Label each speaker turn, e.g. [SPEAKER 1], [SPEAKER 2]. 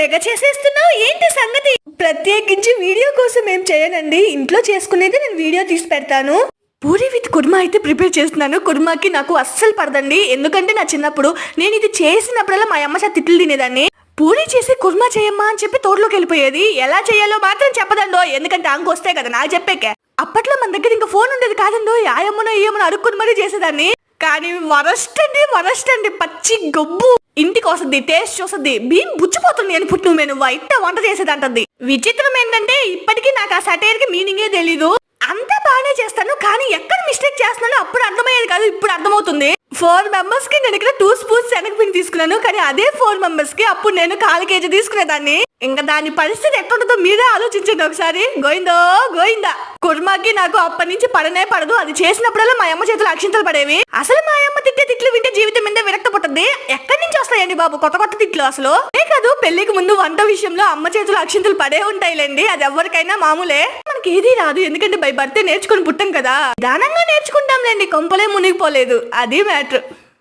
[SPEAKER 1] తెగ చేసేస్తున్నావు? ఏంటి సంగతి? ప్రత్యేకించి వీడియో కోసం ఏం చేయనండి. ఇంట్లో చేసుకునేది నేను వీడియో తీసి పెడతాను. పూరి విత్ కుర్మా అయితే ప్రిపేర్ చేస్తున్నాను. కుర్మాకి నాకు అస్సలు పడదండి. ఎందుకంటే నా చిన్నప్పుడు నేను ఇది చేసినప్పుడల్లా మా అమ్మ చాలా తిట్లు తినేదాన్ని. పూరి చేసి కుర్మా చేయమ్మా అని చెప్పి తోటలోకి వెళ్ళిపోయేది. ఎలా చేయాలో మాత్రం చెప్పదండో. ఎందుకంటే అంకు వస్తాయి కదా నాకు చెప్పాకే. అప్పట్లో మన దగ్గర ఇంకా ఫోన్ ఉండేది కాదండో. ఆయమ్మనో ఏమనో అడుక్కుని మరీ చేసేదాన్ని. కానీ వరస్ట్ అండి వరస్ట్ అండి. పచ్చి గొబ్బు. ఇంటికి వస్తుంది టేస్ట్ చూస్తుంది బియ్యం బుచ్చిపోతుంది అని పుట్టు నేను వైట్ వంట చేసేది అంటది విచిత్రం ఏంటంటే ఇప్పటికీ నాకు ఆ సటైర్కి మీనింగే తెలీదు. అంతా బాగానే చేస్తాను కానీ ఎక్కడ మిస్టేక్ చేస్తున్నానో అప్పుడు అర్థమయ్యేది కాదు ఇప్పుడు అర్థమవుతుంది. ఫోర్ మెంబర్స్కి నేను ఇక్కడ టూ స్పూన్స్ శనగపిండి తీసుకున్నాను కానీ అదే ఫోర్ మెంబర్స్కి అప్పుడు నేను కాలు కేజీ తీసుకునేదాన్ని. ఇంకా దాని పరిస్థితి ఎట్లుంటుందో మీరే ఆలోచించండి ఒకసారి. గోయిందో గోయిందా కుర్మాకి నాకు అప్పటి నుంచి పడనే పడదు అది చేసినప్పుడల్లా మా అమ్మ చేతులు అక్షింతలు పడేవి. అసలు మా అమ్మ తిట్టే మీద ఎక్కడి నుంచి వస్తాయండి బాబు? కొత్త కొత్త తిట్లు అసలు. ఏ కాదు పెళ్ళికి ముందు వంట విషయంలో అమ్మ చేతులు అక్షింతలు పడే ఉంటాయిలేండి. అది ఎవరికైనా మామూలే. మనకి ఏది రాదు. ఎందుకంటే బై భర్తే నేర్చుకుని పుట్టాం కదా. దానంగా నేర్చుకుంటాంలేండి. కొంపలే మునిగిపోలేదు. అది మ్యాటర్.